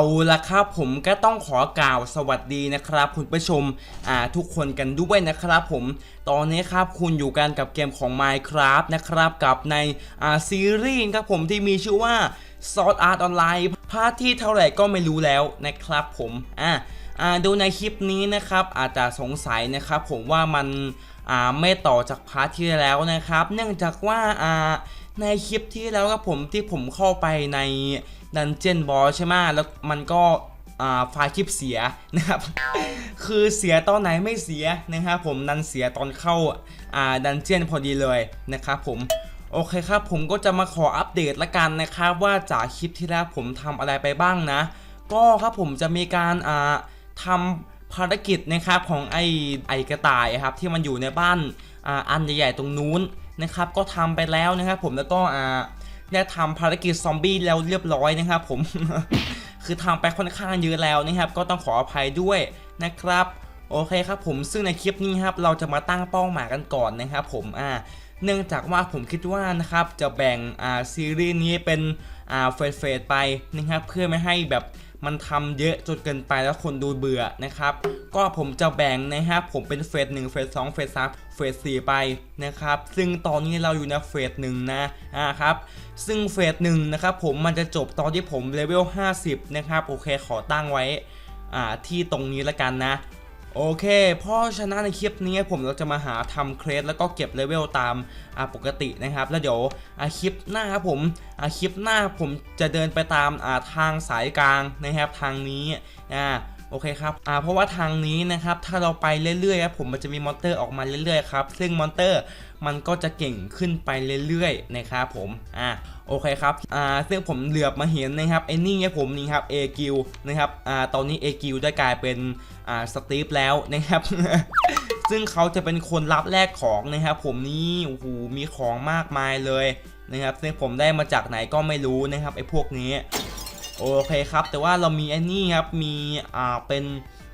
เอาละครับผมก็ต้องขอกล่าวสวัสดีนะครับ คุณผู้ชมอ่าทุกคนกันด้วยนะครับผมตอนนี้ครับคุณอยู่กันกับเกมของ Minecraft นะครับกับในอ่าซีรีส์ครับผมที่มีชื่อว่า Sword Art Online พาร์ทที่เท่าไหร่ก็ไม่รู้แล้วนะครับผมอ่าอ่าดูในคลิปนี้นะครับอาจจะสงสัยนะครับผมว่ามันอ่าไม่ต่อจากพาร์ทที่แล้วนะครับ เนื่องจากว่าอ่า ในคลิปที่แล้วครับผมที่ผมเข้าไปในดันเจียนบอสใช่ไหมแล้วมันก็อ่าไฟล์คลิปเสียนะครับ คือเสียตอนไหนไม่เสียนะครับผมนันเสียตอนเข้าอ่าดันเจียนพอดีเลยนะครับผมโอเคครับผมก็จะมาขออัปเดตละกันนะครับว่าจากคลิปที่แล้วผมทำอะไรไปบ้างนะ ก็ครับผมจะมีการอ่าทำภารกิจนะครับของไอไอกระต่ายครับที่มันอยู่ในบ้านอ่าอันใหญ่ๆตรงนู้น นะครับก็ทำไปแล้วนะครับผมแล้วก็อ่าได้ทำภารกิจซอมบี้แล้วเรียบร้อยนะครับผมคือทำไปค่อนข้างเยอะแล้วนะครับ ก็ต้องขออภัยด้วยนะครับโอเคครับผมซึ่งในคลิปนี้ครับเราจะมาตั้งเป้าหมายกันก่อนนะครับผมอ่าเนื่องจากว่าผมคิดว่านะครับจะแบ่งอ่าซีรีส์นี้เป็นอ่าเฟสเฟสไปนะครับเพื่อไม่ให้แบบ มันทำเยอะจนเกินไปแล้วคนดูเบื่อนะครับ ก็ผมจะแบ่งนะฮะผมเป็นเฟสหนึ่งเฟสสองเฟสสามเฟสสี่ไปนะครับ ซึ่งตอนนี้เราอยู่ในเฟสหนึ่งนะอ่าครับ ซึ่งเฟสหนึ่งนะครับผมมันจะจบตอนที่ผมเลเวล50 นะครับ โอเคขอตั้งไว้อ่าที่ตรงนี้ละกันนะ โอเคเพราะฉะนั้นในคลิปนี้ผมเราจะมาหาทำเครสแล้วก็เก็บเลเวลตามาปกตินะครับ แล้วเดี๋ยวคลิปหน้าครับผมคลิปหน้าผมจะเดินไปตามาทางสายกลางนะครับทางนี้อ่า โอเคครับอ่าเพราะว่าทางนี้นะครับถ้าเราไปเรื่อยๆครับผมมันจะมีมอนเตอร์ออกมาเรื่อยๆครับซึ่งมอนเตอร์มันก็จะเก่งขึ้นไปเรื่อยๆนะครับผมอ่าโอเคครับ อ่า ซึ่งผมเหลือบมาเห็นนะครับไอ้นี่ครับผมนี่ครับ A กิวนะครับ อ่า ตอนนี้ A กิวได้กลายเป็น อ่า สตีฟแล้วนะครับ ซึ่งเขาจะเป็นคนรับแลกของนะครับ ผมนี่โอ้โห มีของมากมายเลยนะครับ ซึ่งผมได้มาจากไหนก็ไม่รู้นะครับไอ้พวกนี้ โอเคครับ แต่ว่าเรามีไอ้นี่ครับ มีอ่าเป็น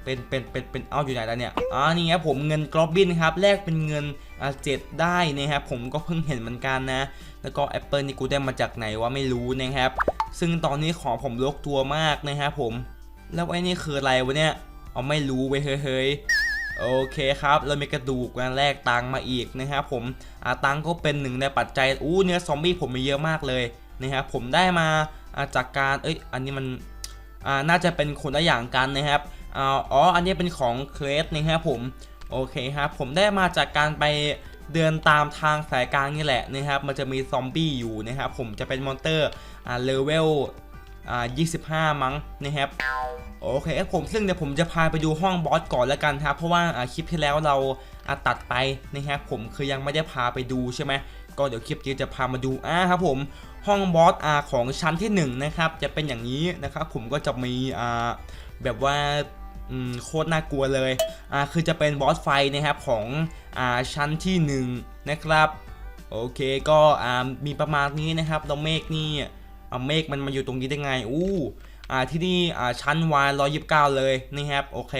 เป็นเป็นเป็นเป็นเอาอยู่ไหนแล้วเนี่ยอ่านี่ครับผมเงินกรอบบินครับแลกเป็นเงินอ่าเจ็ดได้นะครับผมก็เพิ่งเห็นเหมือนกันนะ แล้วก็ Apple นี่กูได้มาจากไหนวะไม่รู้นะครับ ซึ่งตอนนี้ของผมลกตัวมากนะครับผม แล้วไอ้นี่คืออะไรวะเนี่ยเอาไม่รู้เว้ยเฮ้ยโอเคครับเรามีกระดูกมาแลกตังมาอีกนะครับผมอ่าตังก็เป็นหนึ่งในปัจจัยอู้เนื้อซอมบี้ผมมีเยอะมากเลยนะครับผมได้มา จากการเอ้ยอันนี้มันน่าจะเป็นคนละอย่างกันนะครับอ๋ออันนี้เป็นของเครสนะครับผมโอเคครับผมได้มาจากการไปเดินตามทางสายกลางนี่แหละนะครับ มันจะมีซอมบี้อยู่นะครับผมจะเป็นมอนเตอร์อ่าเลเวลอ่า25 มั้งนะครับโอเคครับผมซึ่งเดี๋ยวผมจะพาไปดูห้องบอสก่อนแล้วกันครับ เพราะว่าคลิปที่แล้วเราตัดไปนะครับผมคือยังไม่ได้พาไปดูใช่ไหม ก็เดี๋ยวคลิปนี้จะพามาดูอ่าครับผมห้องบอสอาของชั้นที่หนึ่งนะครับจะเป็นอย่างนี้นะครับผมก็จะมีอ่าแบบว่าอืมโคตรน่ากลัวเลยอ่าคือจะเป็นบอสไฟนะครับของอ่าชั้นที่หนึ่งนะครับโอเคก็อ่ามีประมาณนี้นะครับแล้วเมฆนี่เอาเมฆมันมาอยู่ตรงนี้ได้ไงอู้อ่าที่นี่อ่าชั้นวายร้อยยิบเก้าเลยนะครับโอเค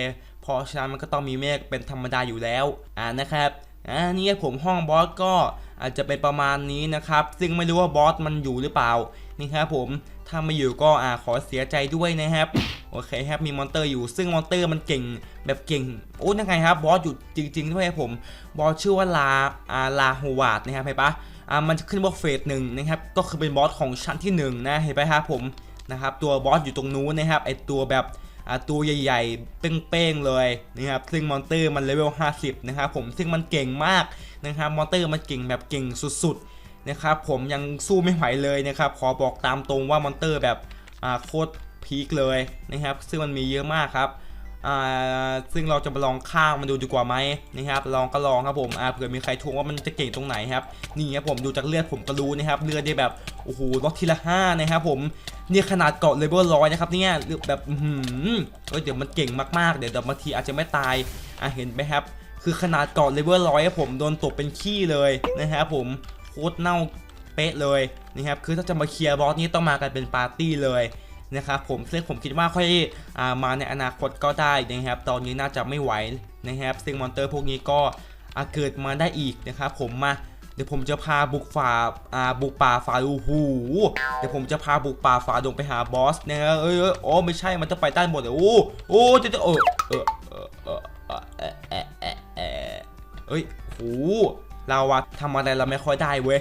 พราะฉะนั้นมันก็ต้องมีเมฆเป็นธรรมดาอยู่แล้วอ่านะครับอ่านี่ผมห้องบอสก็ อาจจะเป็นประมาณนี้นะครับ ซึ่งไม่รู้ว่าบอสมันอยู่หรือเปล่า นี่ครับผม ถ้าไม่อยู่ก็อ่าขอเสียใจด้วยนะครับ โอเคครับ มีมอนเตอร์อยู่ ซึ่งมอนเตอร์มันเก่งแบบเก่ง โอ้ยังไงครับ บอสอยู่จริงๆด้วยครับผม บอสชื่อว่าลาอาลาโฮวาดนะครับเห็นปะอ่า มันจะขึ้นว่าเฟสหนึ่งนะครับ ก็คือเป็นบอสของชั้นที่หนึ่งนะ เห็นปะครับผม นะครับ ตัวบอสอยู่ตรงนู้นนะครับ ไอตัวแบบ ตัวใหญ่ๆ เป้งๆเลยนะครับซึ่งมอนเตอร์มันเลเวล 50 นะครับผมซึ่งมันเก่งมากนะครับมอนเตอร์มันเก่งแบบเก่งสุดๆนะครับผมยังสู้ไม่ไหวเลยนะครับขอบอกตามตรงว่ามอนเตอร์แบบโคตรพีคเลยนะครับ ซึ่งมันมีเยอะมากครับซึ่งเราจะมาลองข้างมันดูดีกว่าไหมนะครับ ลองก็ลองครับผมเผื่อมีใครทวงว่ามันจะเก่งตรงไหนครับ นี่ครับผมดูจากเลือดผมก็รู้นะครับ เลือดได้แบบ โอ้โหลดทีละห้านะครับผม เนี่ยขนาดเกาะเลเวลร้อยนะครับเนี่ยเลือแบบอือหือเอ้ยเดี๋ยวมันเก่งมากๆ เดี๋ยวเดี๋ยวบางทีอาจจะไม่ตายอะเห็นไหมครับ คือขนาดเกาะเลเวลร้อยผมโดนตบเป็นขี้เลยนะครับผมโคตรเน่าเป๊ะเลยนะครับคือถ้าจะมาเคลียร์บอสนี้ต้องมากันเป็นปาร์ตี้เลยนะครับผมซึ่งผมคิดว่าค่อยอามาในอนาคตก็ได้นะครับ ตอนนี้น่าจะไม่ไหวนะครับซึ่งมอนเตอร์พวกนี้ก็เกิดมาได้อีกนะครับผมมา เดี๋ยวผมจะพาบุกฝ่าอ่าบุกป่าฝ่าดูหูเดี๋ยวผมจะพาบุกป่าฝ่าดงไปหาบอสเนะฮะเอ้ยโอ้ไม่ใช่มันจะไปใต้หมดเลยโอ้โอ้จะจะเออเออเออเออเออเออเออเอ้ยโหเราอะทำอะไรเราไม่ค่อยได้เว้ย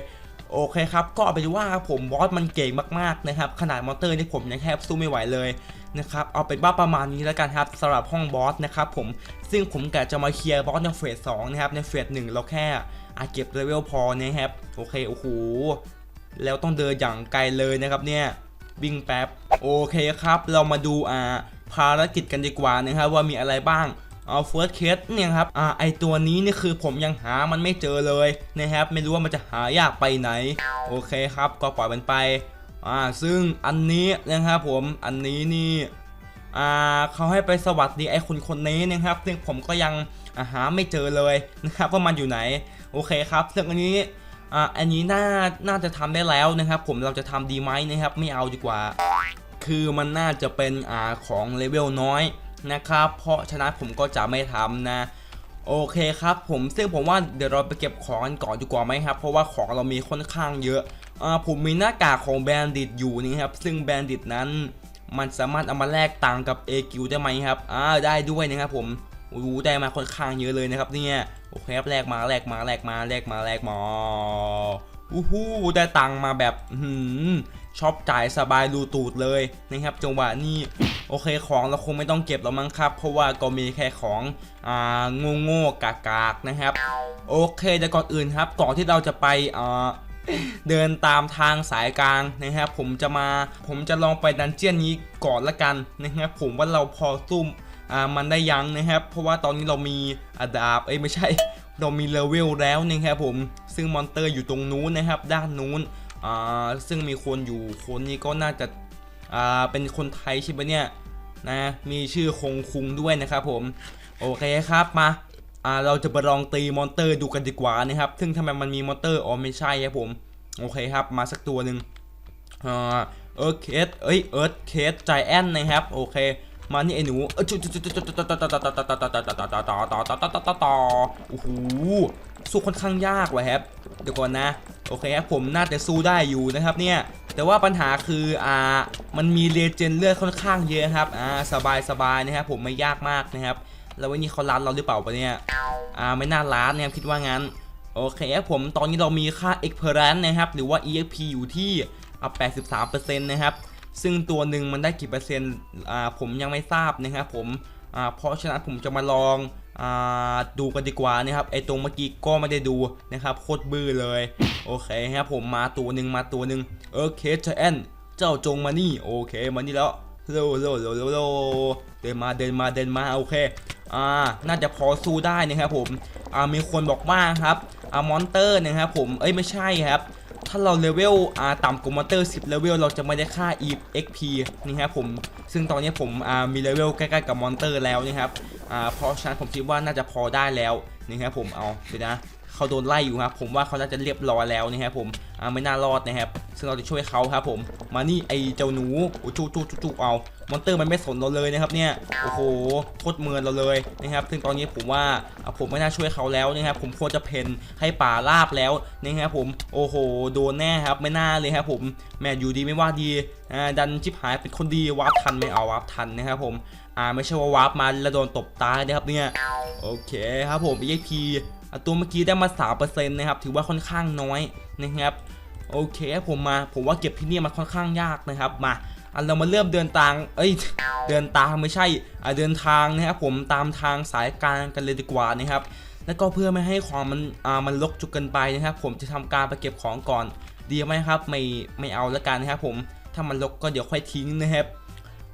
โอเคครับก็เปดูว่าผมบอสมันเก่งมากๆนะครับขนาดมอเตอร์นี่ผมยังแทบสู้ไม่ไหวเลยนะครับเอาเป็นว่าประมาณนี้แล้วกันครับสำหรับห้องบอสนะครับผมซึ่งผมกะจะมาเคลียร์บอสในเฟสสองนะครับในเฟสหนึ่งเราแค่ อาเก็บเลเวลพอนะครับโอเคโอ้โหแล้วต้องเดินอย่างไกลเลยนะครับเนี่ยวิ่งแป๊บโอเคครับ เรามาดูอ่าภารกิจกันดีกว่านะครับว่ามีอะไรบ้างเอาเฟิร์สเคสเนี่ยครับอ่าไอตัวนี้นี่คือผมยังหามันไม่เจอเลยนะครับไม่รู้ว่ามันจะหายากไปไหน โอเคครับก็ปล่อยมันไปอ่าซึ่งอันนี้นะครับผมอันนี้นี่อ่าเขาให้ไปสวัสดีไอคนคนนี้นะครับ ซึ่งผมก็ยังาหาไม่เจอเลยนะครับว่ามันอยู่ไหน โอเคครับซึ่งอันนี้อ่าอันนี้น่าน่าจะทำได้แล้วนะครับ ผมเราจะทำดีไหมนะครับ ไม่เอาดีกว่า คือมันน่าจะเป็นอ่าของเลเวลน้อยนะครับ เพราะฉะนั้นผมก็จะไม่ทำนะโอเคครับผมซึ่งผมว่าเดี๋ยวเราไปเก็บของกันก่อนดีกว่าไหมครับ เพราะว่าของเรามีค่อนข้างเยอะอ่าผมมีหน้ากากของแบนดิตอยู่นี่ครับ ซึ่งแบนดิตนั้น มันสามารถเอามาแลกตังกับ a อได้ไหมครับอ่าได้ด้วยนะครับผมรู้ได้มาค่อนข้างเยอะเลยนะครับเนี่ย โอเคครับแลกมาแลกมาแลกมาแลกมาแลกมาอู้หูได้ตังมาแบบหือชอบจ่ายสบายรูตูดเลยนะครับจังหวะนี้โอเคของเราคงไม่ต้องเก็บแล้วมั้งครับ เพราะว่าก็มีแค่ของอ่าโง่โง่กากากนะครับ โอเคแต่ก่อนอื่นครับก่อนที่เราจะไปอ่าเดินตามทางสายกลางนะครับ ผมจะมาผมจะลองไปดันเจียนนี้ก่อนละกันนะครับผมว่าเราพอซุ่ม อ่ามันได้ยังนะครับ เพราะว่าตอนนี้เรามีอาดาบเอ้ยไม่ใช่ เรามีเลเวลแล้วนะครับผม ซึ่งมอนเตอร์อยู่ตรงนู้นนะครับ ด้านนู้นอ่าซึ่งมีคนอยู่คนนี้ก็น่าจะอ่าเป็นคนไทยใช่ไหมเนี่ยนะมีชื่อคงคุงด้วยนะครับผมโอเคครับมาอ่าเราจะไปลองตีมอนเตอร์ดูกันดีกว่านะครับ ซึ่งทำไมมันมีมอนเตอร์อ๋อไม่ใช่ครับผมโอเคครับมาสักตัวหนึ่งอ่าเอิร์ธเคสเอ้ยเอิร์ธเคสใจแอนนะครับโอเค มานี่ไอ้หนูเออจุดจุดจุดจุดจุดจุดจุดจุดจุดจุดจุดจุดจุดจุดจุดจุดจุดโอ้โหสู้ค่อนข้างยากว่ะครับเดี๋ยวก่อนนะโอเคครับผมน่าจะสู้ได้อยู่นะครับเนี่ยแต่ว่าปัญหาคืออ่ามันมีเลเจนเลือดค่อนข้างเยอะครับอ่าสบายสบายนะครับผมไม่ยากมากนะครับแล้ววันนี้เขารัดเราหรือเปล่าปะเนี่ยอ่าไม่น่ารัดเนี่ยคิดว่างั้นโอเคครับผมตอนนี้เรามีค่า e x p e r a n c e นะครับหรือว่า EXP อยู่ที่อ่า83%นะครับ ซึ่งตัวหนึ่งมันได้กี่เปอร์เซ็นต์อ่าผมยังไม่ทราบนะครับผมอ่าเพราะฉะนั้นผมจะมาลองอ่าดูกันดีกว่านะครับไอตรงเมื่อกี้ก็ไม่ได้ดูนะครับโคตรบื้อเลยโอเคครับผมมาตัวหนึ่งมาตัวหนึ่งโออเคเจแอนเจ้าจงมานี่โอเคมานี่แล้วโลโลโลโลโลเดินมาเดินมาเดินมาโอเคอ่าน่าจะพอสู้ได้นะครับผมอ่ามีคนบอกว่าครับอ่ามอนเตอร์นะครับผมเอ้ยไม่ใช่ครับ ถ้าเราเลเวลอ่าต่ำกว่ามอนเตอร์10เลเวลเราจะไม่ได้ค่า EXP นี่ครับผมซึ่งตอนนี้ผมอ่ามีเลเวลใกล้ๆกับมอนเตอร์แล้วนะครับอ่าเพราะฉะนั้นผมคิดว่าน่าจะพอได้แล้วนี่ครับผมเอาเดี๋ยวนะเขาโดนไล่อยู่ครับผมว่าเขาน่าจะเรียบร้อยแล้วนะครับผมไม่น่ารอดนะครับซึ่งเราจะช่วยเขาครับผมมานี่ไอเจ้าหนูโอ้จูจูจูจูเอา มอนเตอร์มันไม่สนเราเลยนะครับเนี่ยโอ้โหโคตรเมินเราเลยนะครับซึ่งตอนนี้ผมว่าอะผมไม่น่าช่วยเขาแล้วนะครับผมควรจะเพนให้ป่าราบแล้วนะครับผมโอ้โหโดนแน่ครับไม่น่าเลยครับผมแม่อยู่ดีไม่ว่าดีดันชิบหายเป็นคนดีวาร์ปทันไม่เอาวาร์ปทันนะครับผมอ่าไม่ใช่ว่าวาร์ปมาแล้วโดนตบตายนะครับเนี่ยโอเคครับผม EXP อะตัวเมื่อกี้ได้มา3%นะครับถือว่าค่อนข้างน้อยนะครับโอเคผมมาผมว่าเก็บที่นี่มันค่อนข้างยากนะครับมา อันเรามาเริ่มเดินทาง เอ้ย เดินทางไม่ใช่อ่าเดินทางนะครับผมตามทางสายกลางกันเลยดีกว่านะครับ แล้วก็เพื่อไม่ให้ของมันอ่ามันลกจุกเกินไปนะครับ ผมจะทำการไปเก็บของก่อน ดีไหมครับ ไม่ไม่เอาล้วกันนะครับผมถ้ามันลกก็เดี๋ยวค่อยทิ้งนะครับ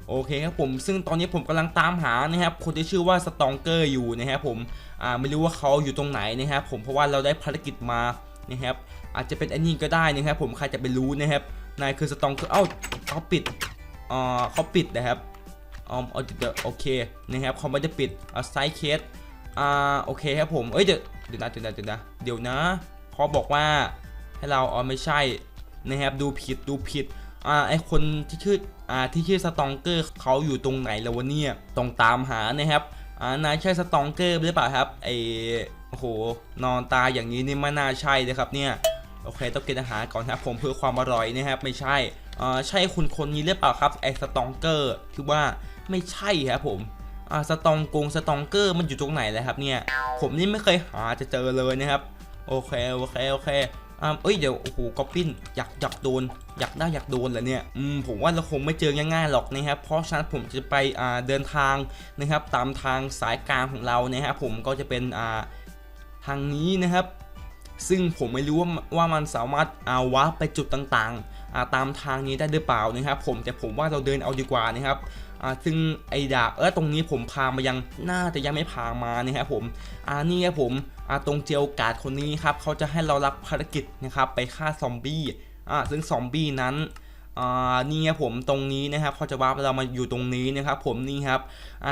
โอเคครับผมซึ่งตอนนี้ผมกำลังตามหานะครับ คนที่ชื่อว่าสตองเกอร์อยู่นะครับผมอ่าไม่รู้ว่าเขาอยู่ตรงไหนนะครับผมเพราะว่าเราได้ภารกิจมานะครับอาจจะเป็นไอ้นี่ก็ได้นะครับผมใครจะไปรู้นะครับนายคือสตองเกอร์เอ้าเขาปิด อ่าเขาปิดนะครับอ๋อเอาเดี๋ยวโอเคนะครับเขาไม่ได้ปิดเอาไซเคสอ่าโอเคครับผมเอ้ยเดี๋ยวเดี๋ยวนะเดี๋ยวนะเดี๋ยวนะเดี๋ยวนะเขาบอกว่าให้เราอ๋อไม่ใช่นะครับดูผิดดูผิดอ่าไอคนที่ชื่ออ่าที่ชื่อสตองเกอร์เขาอยู่ตรงไหนแล้ววะเนี่ยต้องตามหานะครับอ่านายใช่สตองเกอร์หรือเปล่าครับไอโอ้โหนอนตาอย่างนี้นี่ไม่น่าใช่เลยครับเนี่ยโอเคต้องกินอาหารก่อนครับผมเพื่อความอร่อยนะครับไม่ใช่ อ่าใช่คุณคนนี้หรือเปล่าครับไอสตองเกอร์คือว่าไม่ใช่ครับผมอ่าสตองกงสตองเกอร์มันอยู่ตรงไหนเลยครับเนี่ยผมนี่ไม่เคยหาจะเจอเลยนะครับโอเคโอเคโอเคอ่าเอ้ยเดี๋ยวโอ้โหก๊อปปิ้นอยากอยากโดน อยากได้อยากโดนเหรอเนี่ยอืมผมว่าเราคงไม่เจอง่ายๆหรอกนะครับเพราะฉะนั้นผมจะไปอ่าเดินทางนะครับตามทางสายกลางของเรานะครับผมก็จะเป็นอ่าทางนี้นะครับ ซึ่งผมไม่รู้ว่าว่ามันสามารถเอาวาร์ปไปจุดต่างๆ ตามทางนี้ได้หรือเปล่านะครับ ผมแต่ผมว่าเราเดินเอาดีกว่านะครับซึ่งไอดาบเออตรงนี้ผมพามายังน่าจะยังไม่พามานะครับผมอ่านี่ครับผมอ่าตรงเจลกาดคนนี้ครับเขาจะให้เรารับภารกิจนะครับไปฆ่าซอมบี้อ่าซึ่งซอมบี้นั้น นี่ครับผมตรงนี้นะครับเขาจะวาร์ปเรามาอยู่ตรงนี้นะครับผมนี่ครับ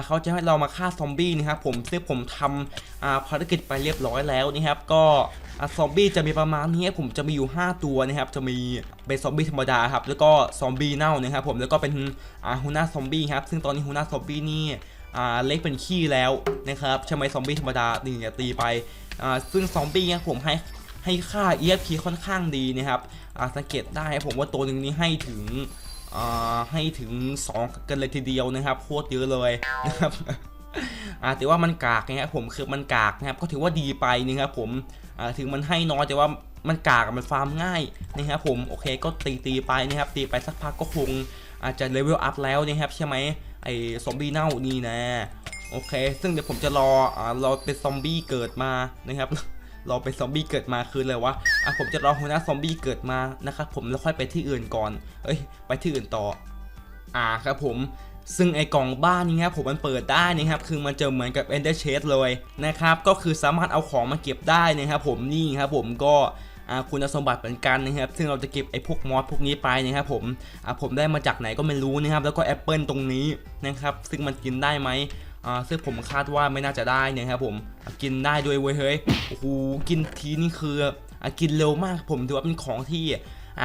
เขาจะให้เรามาฆ่าซอมบี้นะครับผมซึ่งผมทำภารกิจไปเรียบร้อยแล้วนะครับก็ซอมบี้จะมีประมาณนี้ผมจะมีอยู่ 5 ตัวนะครับจะมีเป็นซอมบี้ธรรมดาครับแล้วก็ซอมบี้เน่านะครับผมแล้วก็เป็นฮูน่าซอมบี้ครับซึ่งตอนนี้ฮูน่าซอมบี้นี่เล็กเป็นขี้แล้วนะครับใช่ไหมซอมบี้ธรรมดานี่เนี่ยตีไปซึ่งซอมบี้เนี่ยผมให้ ให้ค่า EFP ค่อนข้างดีนะครับอาสังเกตได้ผมว่าตัวหนึ่งนี้ให้ถึงให้ถึง 2 กันเลยทีเดียวนะครับโคตรเยอะเลยนะครับแต่ว่ามันกากนะครับผมคือมันกากนะครับก็ถือว่าดีไปนะครับผมถึงมันให้น้อยแต่ว่ามันกากมันฟาร์มง่ายนะครับผมโอเคก็ตีตีไปนะครับตีไปสักพักก็คงอาจจะเลเวลอัพแล้วนะครับใช่ไหมไอ้ซอมบี้เน่านี่นะโอเค ซึ่งเดี๋ยวผมจะรออ่ารอเป็นซอมบี้เกิดมานะครับ รอเป็นซอมบี้เกิดมาคือเลยวะอะผมจะรอหัวหน้าซอมบี้เกิดมานะครับผมแล้วค่อยไปที่อื่นก่อน เอ้ย ไปที่อื่นต่อ อ่าครับผมซึ่งไอ้กล่องบ้านนี้ครับผมมันเปิดได้นะครับคือมันจะเหมือนกับ Ender Chest เลยนะครับก็คือสามารถเอาของมาเก็บได้นะครับผมนี่ครับผมก็คุณสมบัติเหมือนกันนะครับซึ่งเราจะเก็บไอ้พวกมอสพวกนี้ไปนะครับผมอ่าผมได้มาจากไหนก็ไม่รู้นะครับแล้วก็แอปเปิลตรงนี้นะครับซึ่งมันกินได้ไหม อ่าซึ่งผมคาดว่าไม่น่าจะได้นะครับผมกินได้ด้วยเว้ยเฮ้ยโอ้โหกินทีนี่คืออกินเร็วมากผมถือว่าเป็นของที่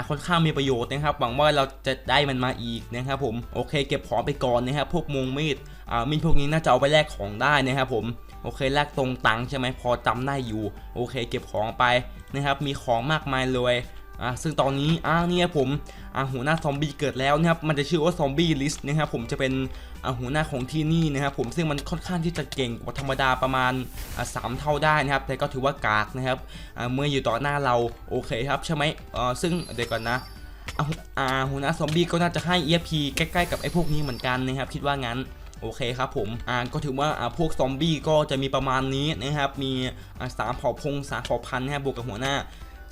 ค่อนข้างมีประโยชน์นะครับหวังว่าเราจะได้มันมาอีกนะครับผมโอเค เก็บของไปก่อนนะครับพวกมงมีดอ่ามีดพวกนี้น่าจะเอาไปแลกของได้นะครับผมโอเคแลกตรงตังค์ใช่ไหมพอจำได้อยู่ โอเค เก็บของไปนะครับมีของมากมายเลยอ่าซึ่งตอนนี้อ่าเนี่ยผม หัวหน้าซอมบี้เกิดแล้วนะครับมันจะชื่อว่าซอมบี้ลิสต์นะครับผมจะเป็นอาหัวหน้าของที่นี่นะครับผมซึ่งมันค่อนข้างที่จะเก่งกว่าธรรมดาประมาณสามเท่าได้นะครับ แต่ก็ถือว่ากากนะครับเมื่ออยู่ต่อหน้าเราโอเคครับใช่ไหมเออซึ่งเดี๋ยวก่อนนะอาอ่าหัวหน้าซอมบี้ก็น่าจะให้ EFP ใกล้ๆกับไอ้พวกนี้เหมือนกันนะครับคิดว่างั้นโอเคครับผมอ่าก็ถือว่าอ่าพวกซอมบี้ก็จะมีประมาณนี้นะครับ มีอ่าสามเผ่าพงสามเผ่าพันธุ์นะครับบวกกับหัวหน้า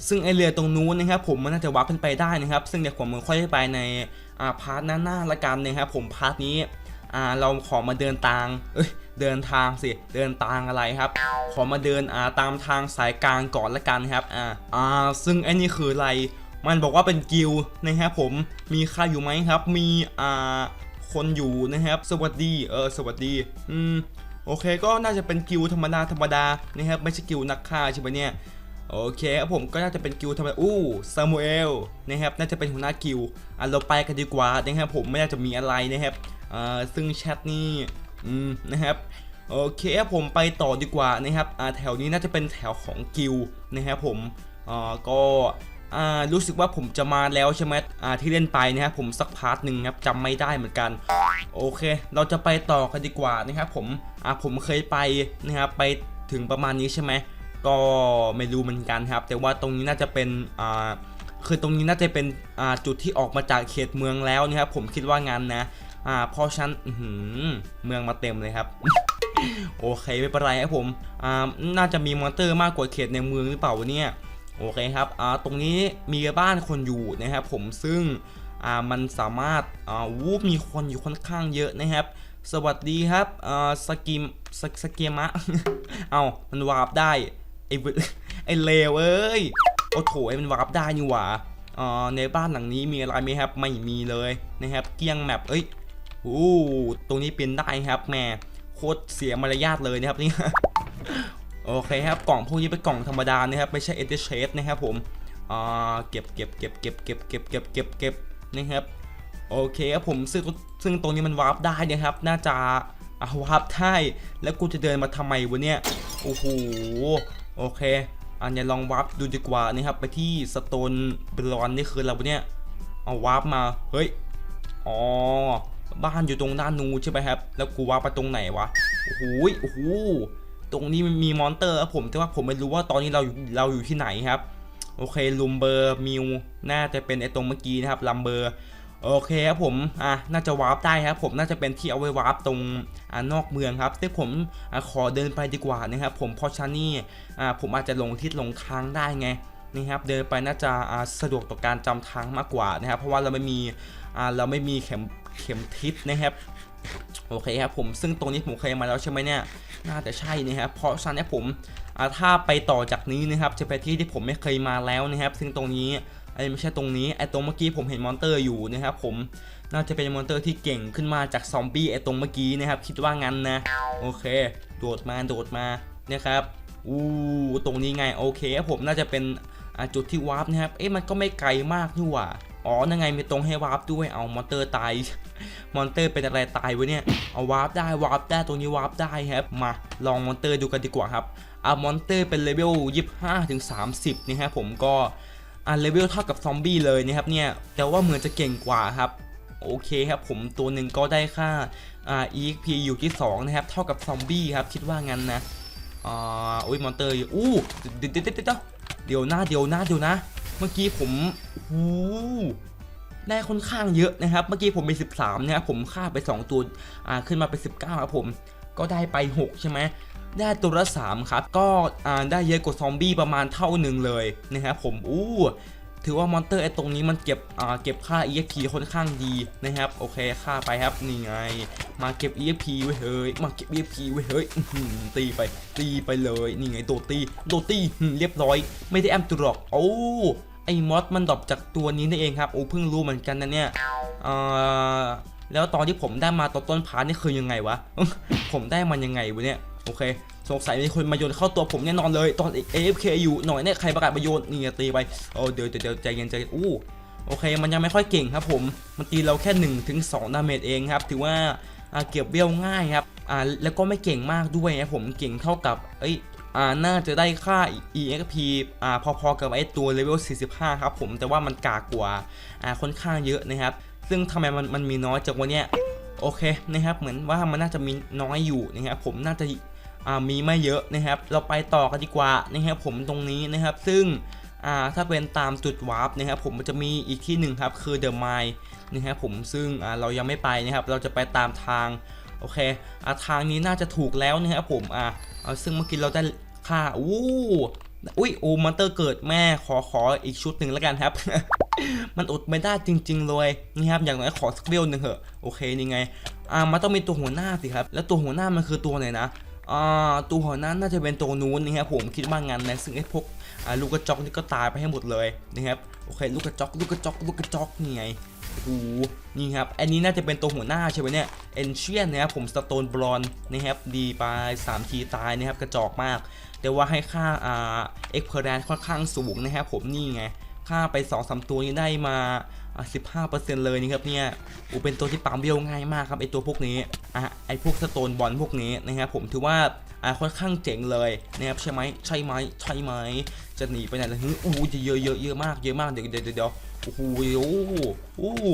ซึ่งไอเรือตรงนู้นนะครับผมมันน่าจะวับเป็นไปได้นะครับ ซึ่งเดี๋ยวผมค่อยไปในพาร์ทหน้าๆละกันนะครับผมพาร์ทนี้เราขอมาเดินทาง เอ้ย เดินทางสิ เดินทางอะไรครับ ขอมาเดินาตามทางสายกลางก่อนละกันครับ อ่า อ่า ซึ่งไอ้นี่คืออะไร มันบอกว่าเป็นกิลนะครับผม มีใครอยู่ไหมครับ มี อ่า คนอยู่นะครับ สวัสดี เออ สวัสดี อืม โอเค ก็น่าจะเป็นกิลธรรมดาธรรมดา นะครับ ไม่ใช่กิลนักฆ่าใช่ไหมเนี่ย โอเคครับผมก็น่าจะเป็นกิลด์ธรรมอู้ซามูเอลนะครับน่าจะเป็นหัวหน้ากิลด์อะเราไปกันดีกว่านะครับผมไม่น่าจะมีอะไรนะครับอ่าซึ่งแชทนี่อืมนะครับโอเคครับผมไปต่อดีกว่านะครับอ่าแถวนี้น่าจะเป็นแถวของกิลนะครับผมอ่าก็อ่ารู้สึกว่าผมจะมาแล้วใช่ไหมอ่าที่เล่นไปนะครับผมสักพาร์ทหนึ่งครับจำไม่ได้เหมือนกัน โอเค เราจะไปต่อกันดีกว่านะครับผมอ่าผมเคยไปนะครับไปถึงประมาณนี้ใช่ไหม ก็ไม่รู้เหมือนกันครับ แต่ว่าตรงนี้น่าจะเป็นอ่าคือตรงนี้น่าจะเป็นอ่าจุดที่ออกมาจากเขตเมืองแล้วนะครับผมคิดว่างั้นนะอ่าเพราะฉันเมืองมาเต็มเลยครับ โอเคไม่เป็นไรครับผมอ่าน่าจะมีมอนเตอร์มากกว่าเขตในเมืองหรือเปล่าวะเนี่ยโอเคครับอ่าตรงนี้มีบ้านคนอยู่นะครับผมซึ่งอ่ามันสามารถอ่าวูบมีคนอยู่ค่อนข้างเยอะนะครับ สวัสดีครับอ่าสกิมสสเกมะเอามันวาร์ปได้ เวไอ้เลวเอ้ยโอ้โถไอ้มันวาร์ปได้นี่หว่าอ่าในบ้านหลังนี้มีอะไรไหมครับไม่มีเลยนะครับเกี้ยงแมปเอ้ยโอ้ตรงนี้เป็นได้ครับแม่โคตรเสียมารยาทเลยนะครับนี่โอเคครับกล่องพวกนี้เป็นกล่องธรรมดานะครับไม่ใช่เอเดเชสนะครับผมอ่าเก็บเก็บเก็บเก็บเก็บเก็บเก็บเก็บเก็บนะครับโอเคครับผมซึ่งซึ่งตรงนี้มันวาร์ปได้นะครับ น่าจะอะวาร์ปได้แล้วกูจะเดินมาทำไมวะเนี่ยโอ้โห โอเค อันนี้ลองวาร์ปดูดีกว่านะครับไปที่สโตนบลอนนี่คืออะไรวะเนี่ยเอาวาร์ปมาเฮ้ยอ๋อบ้านอยู่ตรงด้านนู้นใช่ไหมครับ แล้วกูวาร์ปไปตรงไหนวะโอ้โหโอ้โหตรงนี้มีมอนเตอร์ครับผมแต่ว่าผมไม่รู้ว่าตอนนี้เราอยู่เราอยู่ที่ไหนครับ โอเคลุมเบอร์มิวน่าจะเป็นไอตรงเมื่อกี้นะครับลัมเบอร์ โอเคครับผม อะ น่าจะวาร์ปได้ครับ ผมน่าจะเป็นที่เอาไว้วาร์ปตรงอ่านอกเมืองครับ แต่ผมอขอเดินไปดีกว่านะครับผมเพราะชันนี่อ่าผมอาจจะลงทิศลงทางได้ไงนะครับเดินไปน่าจะอ่าสะดวกต่อการจำทางมากกว่านะครับ เพราะว่าเราไม่มีอ่าเราไม่มีเข็มเข็มทิศนะครับโอเคครับผมซึ่งตรงนี้ผมเคยมาแล้วใช่ไหมเนี่ยน่าจะใช่นะครับเพราะฉะนั้นผมอ่าถ้าไปต่อจากนี้นะครับจะไปที่ที่ผมไม่เคยมาแล้วนะครับ ซึ่งตรงนี้ ไอ้ไม่ใช่ตรงนี้ไอ้ตรงเมื่อกี้ผมเห็นมอนเตอร์อยู่นะครับผมน่าจะเป็นมอนเตอร์ที่เก่งขึ้นมาจากซอมบี้ไอ้ตรงเมื่อกี้นะครับคิดว่างั้นนะโอเค โดดมาโดดมานะครับอู้ตรงนี้ไงโอเคผมน่าจะเป็นจุดที่วาร์ปนะครับเอ๊ะมันก็ไม่ไกลมากนี่หว่าอ๋อนั่นไงมีตรงให้วาร์ปด้วยเอามอนเตอร์ตายมอนเตอร์เป็นอะไรตายวะเนี่ยเอาวาร์ปได้วาร์ปได้ตรงนี้วาร์ปได้ครับมาลองมอนเตอร์ดูกันดีกว่าครับอามอนเตอร์เป็นเลเวล25ถึง30นะฮะผมก็ อ่าเลเวลเท่ากับซอมบี้เลยนะครับเนี่ยแต่ว่าเหมือนจะเก่งกว่าครับโอเคครับผมตัวหนึ่งก็ได้ค่าอ่า EXP อยู่ที่ 2 นะครับ เท่ากับซอมบี้ครับ คิดว่างั้นนะอ่าอุ้ยมอนเตอร์อยู่อู้เดี๋ยวเดี๋ยวเดี๋ยวเดี๋ยวเดี๋ยวหน้าเดี๋ยวหน้าเดี๋ยวนะ เมื่อกี้ผมหูได้ค่อนข้างเยอะนะครับ เมื่อกี้ผมมี13 นะครับผมฆ่าไป 2 ตัวอ่าขึ้นมาเป็น19 ครับผมก็ได้ไป 6 ใช่ไหม ได้ตัวละ3ครับ ก็ได้เยอะกว่าซอมบี้ประมาณเท่าหนึ่งเลยนะครับผมอู้ถือว่ามอนเตอร์ไอตรงนี้มันเก็บเก็บค่า EXP ค่อนข้างดีนะครับ โอเคค่าไปครับนี่ไง มาเก็บ EXP ไว้เฮ้ยมาเก็บ EXP ไว้เฮ้ยตีไป ตีไปเลยนี่ไงโดตีโดตีเรียบร้อย ไม่ได้แอมตัวหรอกโอ้ไอ้มอสมันดรอปจากตัวนี้นี่นเองครับโอ้เพิ่งรู้เหมือนกันนะเนี่ยแล้วตอนที่ผมได้มาตอนต้นพาร์ทนี่คือยังไงวะ ผมได้มันยังไงวะเนี่ย โอเค สงสัยมีคนมาโยนเข้าตัวผมแน่นอนเลย ตอน AFK อยู่หน่อยเนี่ยใครประกาศมาโยนนี่ตีไปโอ้เดี๋ยวเดี๋ยวใจเย็นใจเย็นอู้โอเค มันยังไม่ค่อยเก่งครับผม มันตีเราแค่1ถึง2ดาเมจเองครับ ถือว่าอาเก็บเบี้ยวง่ายครับ อ่า แล้วก็ไม่เก่งมากด้วยนะผม เก่งเท่ากับ เอ้ย อ่า น่าจะได้ค่า EXP อ่า พอๆกับไอ้ตัวเลเวล 45 ครับผม แต่ว่ามันกากว่า อ่า ค่อนข้างเยอะนะครับ ซึ่งทำไมมันมันมีน้อยจากวันเนี้ย โอเคนะครับ เหมือนว่ามันน่าจะมีน้อยอยู่นะครับผม น่าจะ มีไม่เยอะนะครับ เราไปต่อกันดีกว่านะครับผมตรงนี้นะครับ ซึ่งถ้าเป็นตามจุดวาร์ปนะครับผมมันจะมีอีกที่หนึ่งครับคือเดอะไมล์นะครับผมซึ่งเรายังไม่ไปนะครับ เราจะไปตามทางโอเคอาทางนี้น่าจะถูกแล้วนะครับผมอ่าซึ่งเมื่อกี้เราได้ค่าอู้อุ้ยโอมอนเตอร์เกิดแม่ขอขออีกชุดหนึ่งแล้วกันครับ มันอดไม่ได้จริง ๆ เลยนะครับอย่างน้อยขอสักเบลหนึ่งเถอะโอเคนี่ไงอ่ามันต้องมีตัวหัวหน้าสิครับ แล้วตัวหัวหน้ามันคือตัวไหนนะ ตัวหัวนั้นน่าจะเป็นตัวนู้นนะครับผมคิดว่างั้นนะซึ่งไอ้พวกลูกกระจอกนี่ก็ตายไปให้หมดเลยนะครับโอเคลูกกระจอกลูกกระจอกลูกกระจอกนี่ไงโอ้โหนี่ครับอันนี้น่าจะเป็นตัวหัวหน้าใช่ไหมเนี่ยเอนเชียนนะครับผมสโตนบรอนนะครับดีไป3ทีตายนะครับกระจอกมาก แต่ว่าให้ค่าอ่าเอ็กเพอร์แดนค่อนข้างสูงนะครับผมนี่ไงค่าไป2อสตัวนี้ได้มา อ่า15%เลยนี่ครับเนี่ยอูเป็นตัวที่ปั๊มเบี้ยวง่ายมากครับไอตัวพวกนี้อะไอพวกสโตนบอลพวกนี้นะครับผมถือว่าอ่าค่อนข้างเจ๋งเลยนะครับใช่ไหมใช่ไหมใช่ไหมจะหนีไปไหนล่ะฮึอู้จะเยอะเยอะเยอะมากเยอะมากเดี๋ยวเดี๋ยวเดี๋ยวโอ้โหโอ้โห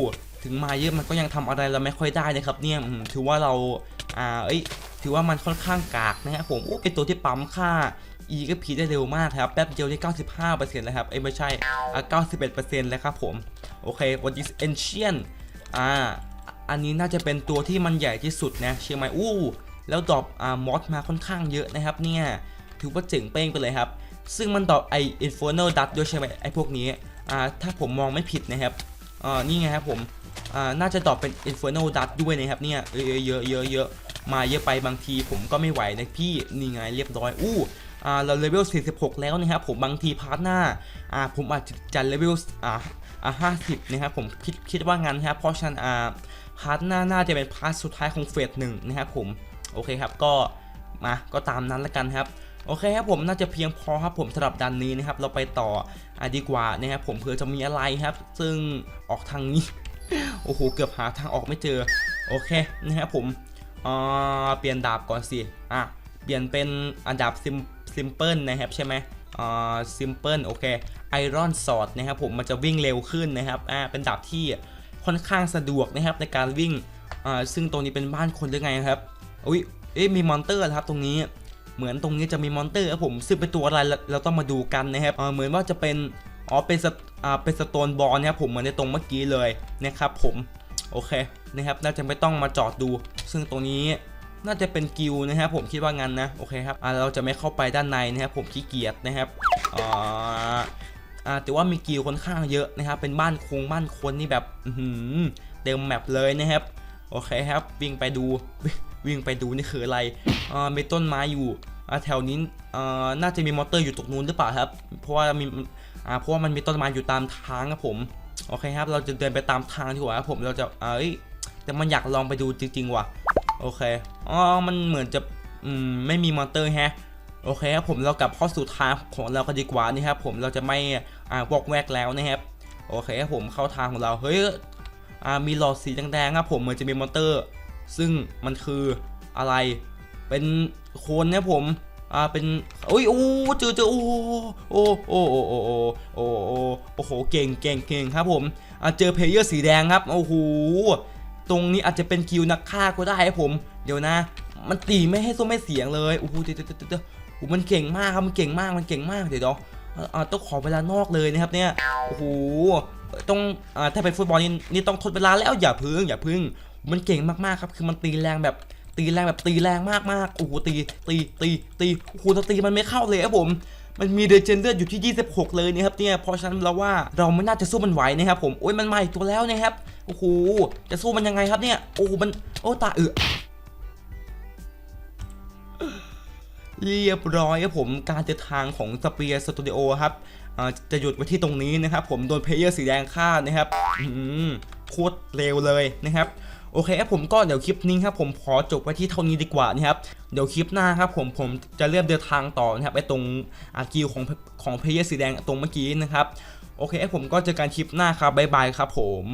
ถึงมาเยอะมันก็ยังทำอะไรเราไม่ค่อยได้นะครับเนี่ยถือว่าเราอ่าเอ้ยถือว่ามันค่อนข้างกากนะครับผมโอ้เป็นตัวที่ปั๊มค่า E ก็พีได้เร็วมากครับแป๊บเดียวได้95%แล้วครับเอ้ไม่ใช่อะ91%แล้วครับผม โอเควันนี้ Ancient อ่าอันนี้น่าจะเป็นตัวที่มันใหญ่ที่สุดนะเชียงใหม่อู้แล้วดรอปอ่ามอสมาค่อนข้างเยอะนะครับเนี่ยถือว่าเจ๋งเป้งไปเลยครับ ซึ่งมันดรอปไอ Infernal Dust ด้วยใช่ไหมไอพวกนี้อ่าถ้าผมมองไม่ผิดนะครับอ่านี่ไงครับผมอ่าน่าจะดรอปเป็น Infernal Dust ด้วยนะครับเนี่ยเยอะเยอะเยอะเยอะมาเยอะไปบางทีผมก็ไม่ไหวนะพี่นี่ไงเรียบร้อยอู้ เราเลเวล 46 แล้วนะครับผมบางทีพาร์ทหน้าผมอาจจะจัดเลเวลห้าสิบนะครับผมคิดคิดว่างั้นครับเพราะฉะนั้นพาร์ทหน้าน่าจะเป็นพาร์ทสุดท้ายของเฟสหนึ่งนะครับผมโอเคครับก็มาก็ตามนั้นแล้วกันครับโอเคครับผมน่าจะเพียงพอครับผมสำหรับดันนี้นะครับเราไปต่ออดีกว่านะครับผมเผื่อจะมีอะไรครับ ซึ่งออกทางนี้ โอ้โหเกือบหาทางออกไม่เจอโอเคนะครับผมเปลี่ยนดาบก่อนสิอะเปลี่ยนเป็นอันดับซิม ซิมเพิลนะครับใช่ไหมอ่าซิมเพิลโอเคไอรอนสอดนะครับผมมันจะวิ่งเร็วขึ้นนะครับอ่าเป็นดาบที่ค่อนข้างสะดวกนะครับในการวิ่งอ่าซึ่งตรงนี้เป็นบ้านคนหรือไงครับอุ้ยเอ๊ะมีมอนเตอร์นะครับตรงนี้เหมือนตรงนี้จะมีมอนเตอร์ครับผมซึ่งเป็นตัวอะไรเราต้องมาดูกันนะครับอ่าเหมือนว่าจะเป็นอ๋อเป็นสอ่าเป็นสโตนบอลนะครับผมเหมือนในตรงเมื่อกี้เลยนะครับผมโอเคนะครับน่าจะไม่ต้องมาจอดดู ซึ่งตรงนี้ น่าจะเป็นกิลนะครับผมคิดว่างั้นนะโอเคครับอ่าเราจะไม่เข้าไปด้านในนะครับผมขี้เกียจนะครับอ่าอ่าแต่ว่ามีกิลค่อนข้างเยอะนะครับเป็นบ้านคงบ้านคนนี่แบบเต็มแมปเลยนะครับโอเคครับ วิ่งไปดูวิ่งไปดูนี่คืออะไรอ่ามีต้นไม้อยู่อ่าแถวนี้อ่าน่าจะมีมอเตอร์อยู่ตรงนู้นหรือเปล่าครับ เพราะว่ามีอ่าเพราะว่ามันมีต้นไม้อยู่ตามทางครับผมโอเคครับ เราจะเดินไปตามทางดีกว่าครับผมเราจะเอ้ยแต่มันอยากลองไปดูจริงๆว่ะ โอเค อ๋อ มันเหมือนจะอืมไม่มีมอเตอร์แฮะ โอเคครับผมเรากลับเข้าสู่ทางของเรากันดีกว่านี่ครับผมเราจะไม่อ่าวอกแวกแล้วนะครับ โอเคครับผมเข้าทางของเรา เฮ้ย อ่า มีหลอดสีแดงๆครับผมเหมือนจะมีมอเตอร์ ซึ่งมันคืออะไร เป็นโคนนี่ยผม อ่า เป็นอุ้ยโอ้เจอเจอโอ้โอ้โอ้โอ้โอ้โอ้โอ้โอ้โอ้โห เก่งเก่งเก่งครับผม อ่า เจอเพลเยอร์สีแดงครับ โอ้โห ตรงนี้อาจจะเป็นคิวนักฆ่าก็ได้ครับผม เดี๋ยวนะ มันตีไม่ให้ส้มไม่เสียงเลยโอ้โหเดี๋ยวเดี๋ยวเดี๋ยวเดี๋ยวโอ้มันเก่งมากครับมันเก่งมากมันเก่งมากเดี๋ยวเดี๋ยวอ่าต้องขอเวลานอกเลยนะครับเนี่ยโอ้โหต้องอ่าถ้าเป็นฟุตบอลนี่นี่ต้องทดเวลาแล้วอย่าพึ่งอย่าพึ่ง มันเก่งมากๆครับ คือมันตีแรงแบบตีแรงแบบตีแรงมากๆโอ้โหตีตีตีตีโอ้โหตีมันไม่เข้าเลยครับผม มันมีเดเจนเลือดอยู่ที่ 26 เลยนะครับเนี่ยเพราะฉะนั้นเราว่าเราไม่น่าจะสู้มันไหวนะครับผมโอ้ยมันมาอีกตัวแล้วนะครับโอ้โหจะสู้มันยังไงครับเนี่ยโอ้มันโอ้ตาเอือเรียบร้อยครับผมการเดินทางของสเปียร์สตูดิโอครับจะหยุดไว้ที่ตรงนี้นะครับผมโดนเพลเยอร์สีแดงฆ่านะครับโคตรเร็วเลยนะครับ โอเคครับผมก็เดี๋ยวคลิปนี้ครับผมขอจบไว้ที่เท่านี้ดีกว่านะครับเดี๋ยวคลิปหน้าครับผมผมจะเริ่มเดินทางต่อนะครับไปตรงอากิวของของเพลเยอร์สีแดงตรงเมื่อกี้นะครับโอเคครับผมก็เจอกันคลิปหน้าครับบ๊ายบายครับผม